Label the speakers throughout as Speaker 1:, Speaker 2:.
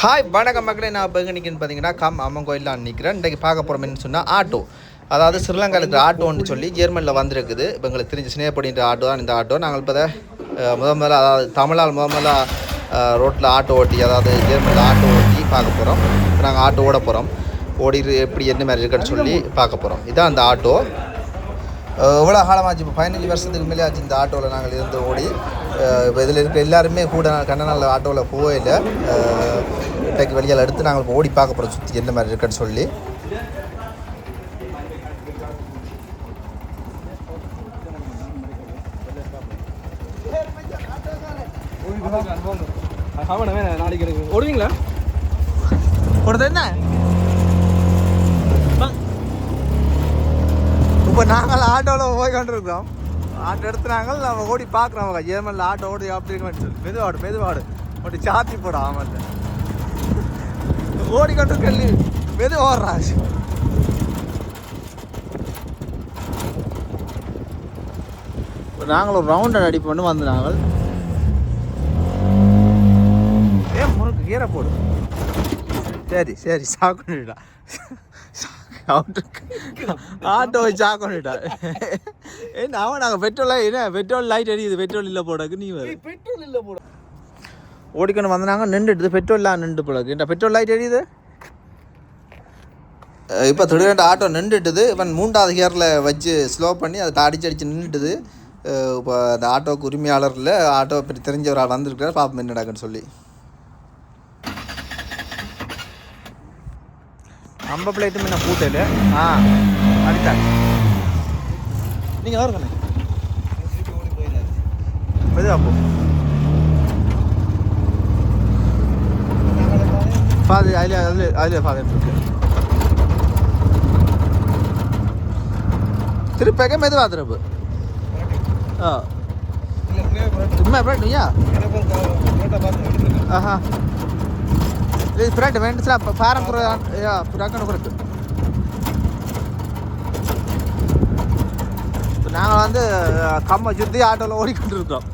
Speaker 1: Hi வணக்கம் மக்களே. நான் இப்போ நிற்கிறேன்னு பார்த்தீங்கன்னா கம் அம்மன் கோயிலில் நிற்கிறேன் இன்றைக்கி பார்க்க போகிறோம்னு சொன்னால் ஆட்டோ. அதாவது ஸ்ரீலங்காவில் இருக்கிற ஆட்டோன்னு சொல்லி ஜெர்மனியில் வந்திருக்குது. இப்போ எங்களுக்கு தெரிஞ்ச ஸ்னேப்படின்ற ஆட்டோ தான் இந்த ஆட்டோ. நாங்கள் இப்போ முத முதல்ல அதாவது தமிழால் முத முதல்ல ரோட்டில் ஆட்டோ ஓட்டி அதாவது ஜெர்மனியில் ஆட்டோ ஓட்டி பார்க்க போகிறோம் நாங்கள் ஆட்டோ ஓட போகிறோம் ஓடி எப்படி என்ன மாதிரி இருக்குன்னு சொல்லி பார்க்க போகிறோம் இதான் அந்த ஆட்டோ. இவ்வளோ காலமாச்சு இப்போ பதினஞ்சு வருஷத்துக்கு மேலே ஆச்சு இந்த ஆட்டோவில் நாங்கள் இருந்து ஓடி. இப்போ இதில் இருக்கிற எல்லாருமே கூட கண்ணனால் ஆட்டோவில் போகல இன்றைக்கு வெளியால் எடுத்து நாங்கள் இப்போ ஓடி பார்க்க போகிறோம் சுற்றி என்ன மாதிரி இருக்குன்னு சொல்லி.
Speaker 2: ஓடுவீங்களா?
Speaker 1: கொடுத்து என்ன இப்போ நாங்கள் ஆட்டோவில் போய் கொண்டிருக்கிறோம்? ஆட்டோ எடுத்துனாங்க நம்ம ஓடி பார்க்குறோம் ஜெர்மனில் ஆட்டோ ஓடி அப்படி சொல்லி மெதுவாடு மெதுவாடு. ஓட்டி சாத்தி போட ஆமாம் ஓடிக்கொண்டு கல்வி மெது ஓடுறா. நாங்கள் ஒரு ரவுண்ட் அடி பண்ணி வந்து நாங்கள் ஏன் முறுக்கு கீரை போடு. சரி சரி சாக்கணுடா ஆட்டோ சாக்கணுடா என்ன அவன் நாங்கள் பெட்ரோல் என்ன பெட்ரோல் லைட் அடிக்குது பெட்ரோல் இல்லை போடக்கு நீ வர
Speaker 2: பெட்ரோல் இல்ல போட.
Speaker 1: ஓடிக்கணும் வந்தாங்க நின்றுடுது பெட்ரோல்லாம் நின்று போலக்கு. இந்த பெட்ரோல் லைட் எரியுது இப்போ திடீர்னு ஆட்டோ நின்றுட்டுது. இவன் மூன்றாவது கியரில் வச்சு ஸ்லோ பண்ணி அதை அடிச்சு அடிச்சு நின்றுட்டுது. இப்போ அந்த ஆட்டோவுக்கு உரிமையாளரில் ஆட்டோ தெரிஞ்ச ஒரு ஆள் வந்திருக்கிறார் பாப்போம் என்ன நடக்குன்னு சொல்லி. நம்ம பிளேட்டு முன்ன பூட்டல் ஆ அடித்தா நீங்கள் வருங்கண்ணே மெதுவா போ பாது அதில் அதில் அதில் பாது இருக்கு திருப்பேக்க மெதுவா திருப்பு ஆ சும்மா எப்படி ஐயா ஆஹா பிராட் வேண்டுச்சுல பாரம்பரிய ஐயா பிராக்கணும் பிறகு நாங்கள் வந்து கம்மை சுற்றி ஆட்டோவில் ஓடிக்கொண்டு இருக்கோம்.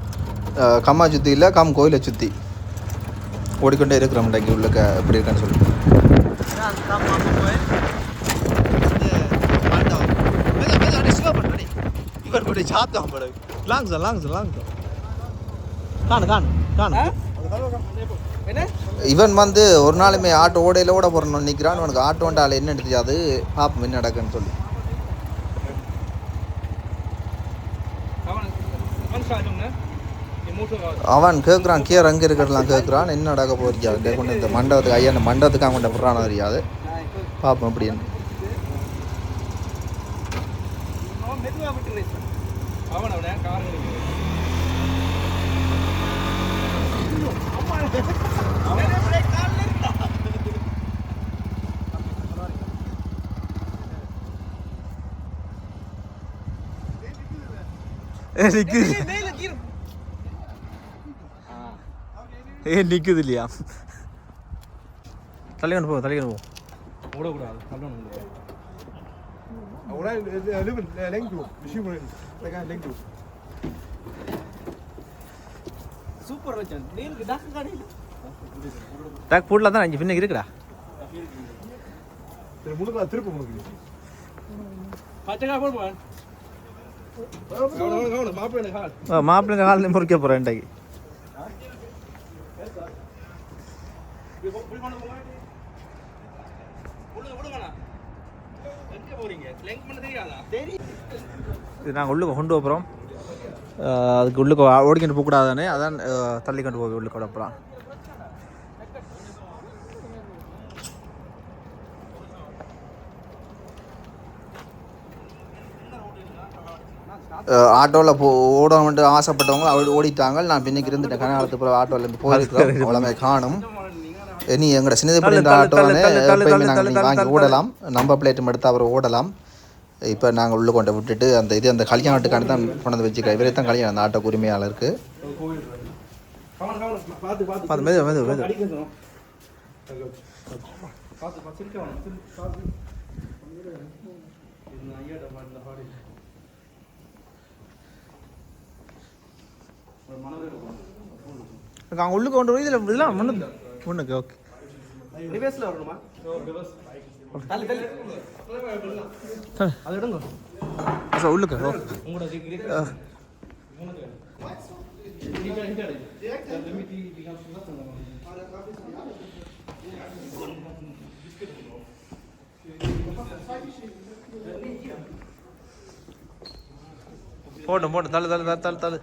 Speaker 1: கம்மா சுற்றி இல்லை கம் கோயிலை சுற்றி ஓடிக்கொண்டே இருக்கிறோம் இன்றைக்கு உள்ள எப்படி இருக்கான்னு சொல்லிட்டு. இவர் கூட சாத்தம் படகு long sir long sir long sir காணு காணு காணு. இவன் வந்து ஒரு நாளுமே ஆட்டோ ஓடையில் ஓட போகிறோன்னு நிற்கிறான் உனக்கு ஆட்டோண்டால் என்ன எடுத்துச்சாது பாப்போம் என்ன நடக்குன்னு சொல்லி.
Speaker 2: அவன்
Speaker 1: கேட்குறான் கீழே அங்கே இருக்கிறலாம் கேட்குறான் என்ன நடக்க போறியா கொண்டு இந்த மண்டபத்துக்கு ஐயா இந்த மண்டபத்துக்கு அவன் கொண்டு விட்றான தெரியாது பார்ப்போம் அப்படின்னு
Speaker 2: அவன் அவன்
Speaker 3: എനിക്ക്
Speaker 2: എനിക്കിതില്ല തള്ളിക്കൊണ്ട് പോ തള്ളിക്കൊണ്ട് പോ
Speaker 1: டேக் போடலாம் தான் அஞ்சு பின்ன இருக்குடா.
Speaker 3: முழுக்க திருப்ப முழுக்கு.
Speaker 2: மாப்பிள்ளை
Speaker 1: காலில் முறிக்க போகிறேன் இன்றைக்கு. இது நாங்கள் உள்ளுக்கு கொண்டு போகிறோம் அதுக்கு உள்ளுக்கு ஓடிக்கிட்டு போகக்கூடாதானே அதான் தள்ளி கொண்டு போய் உள்ளுக்கு விடப்பலாம் ஆட்டோவில் போ ஓடணும்ட்டு ஆசைப்பட்டவங்க அவள் ஓடிட்டாங்க. நான் பின்னுக்கு இருந்துட்டேன். கனகாலத்து பிறகு ஆட்டோவில் இருந்து போயிருக்கிறோம் அவ்வளோமே காணும். இனி எங்களோட சின்னது நாங்கள் வாங்கி ஓடலாம். நம்பர் பிளேட்டும் எடுத்து அவர் ஓடலாம். இப்போ நாங்கள் உள்ளே கொண்டு விட்டுட்டு அந்த இது அந்த கல்யாணத்துக்காண்டி தான் கொண்டு வந்து வச்சுக்கிறேன் இவரே தான் கல்யாணம் அந்த ஆட்டோ உரிமையாளருக்கு.
Speaker 2: பார்த்து
Speaker 1: மெது மெது மெது. அங்கே உள்ளுக்கு கொண்டு போய் இதில் இதெல்லாம் முன்னுக்கு முன்னுக்கு ஓகே
Speaker 2: வரணுமா?
Speaker 1: சார் உள்ளுக்கு. போட்டும் போட்டும் தள்ளு தள்ளு தள்ளு தள்ளு தள்ளு.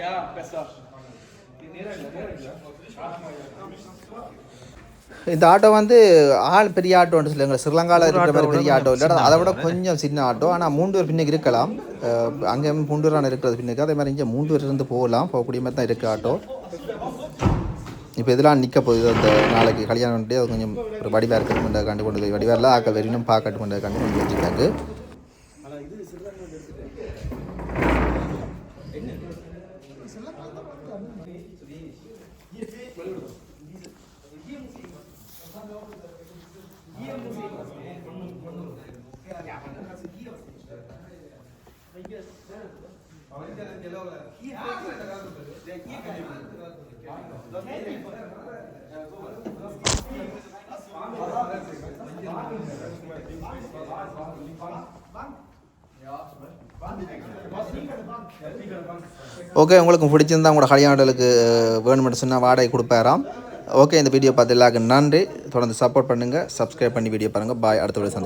Speaker 2: யா பெஸ்டா நேரா இல்ல நேரா இல்ல.
Speaker 1: இந்த ஆட்டோ வந்து ஆள் பெரிய ஆட்டோன்னு சொல்லுங்க ஸ்ரீலங்காவில் இருக்கிற மாதிரி பெரிய ஆட்டோ இல்லை அதை விட கொஞ்சம் சின்ன ஆட்டோ. ஆனால் மூன்று பேர் பின்னுக்கு இருக்கலாம். அங்கே மூன்று பேரான இருக்கிறது பின்னுக்கு. அதே மாதிரி இங்கே மூன்று பேர் இருந்து போகலாம். போகக்கூடிய மாதிரி தான் இருக்குது ஆட்டோ. இப்போ இதெல்லாம் நிற்க போகுது. அந்த நாளைக்கு கல்யாணம் பண்ணிட்டு அது கொஞ்சம் ஒரு வடிவாக இருக்கிற கண்டு கொண்டு போய் வடிவாரில் ஆக்கள் வெறினும் பார்க்கட்டு கொண்டு Hier fehlt mir irgendwas.
Speaker 2: Also hier muss irgendwas. Das haben wir auch gesagt. Hier muss irgendwas fehlen. Ja, aber dann kannst du hier was Ja, zum Beispiel.
Speaker 1: Okay உங்களுக்கு பிடிச்சிருந்தா உங்களோட கல்யாணங்களுக்கு வேணுமென்று சொன்னால் வாடகை கொடுப்பாராம். ஓகே இந்த வீடியோ பார்த்து எல்லாருக்கும் நன்றி. தொடர்ந்து சப்போர்ட் பண்ணுங்கள் சப்ஸ்கிரைப் பண்ணி வீடியோ பாருங்கள் பாய் அடுத்த வீடியோ சந்திப்போம்.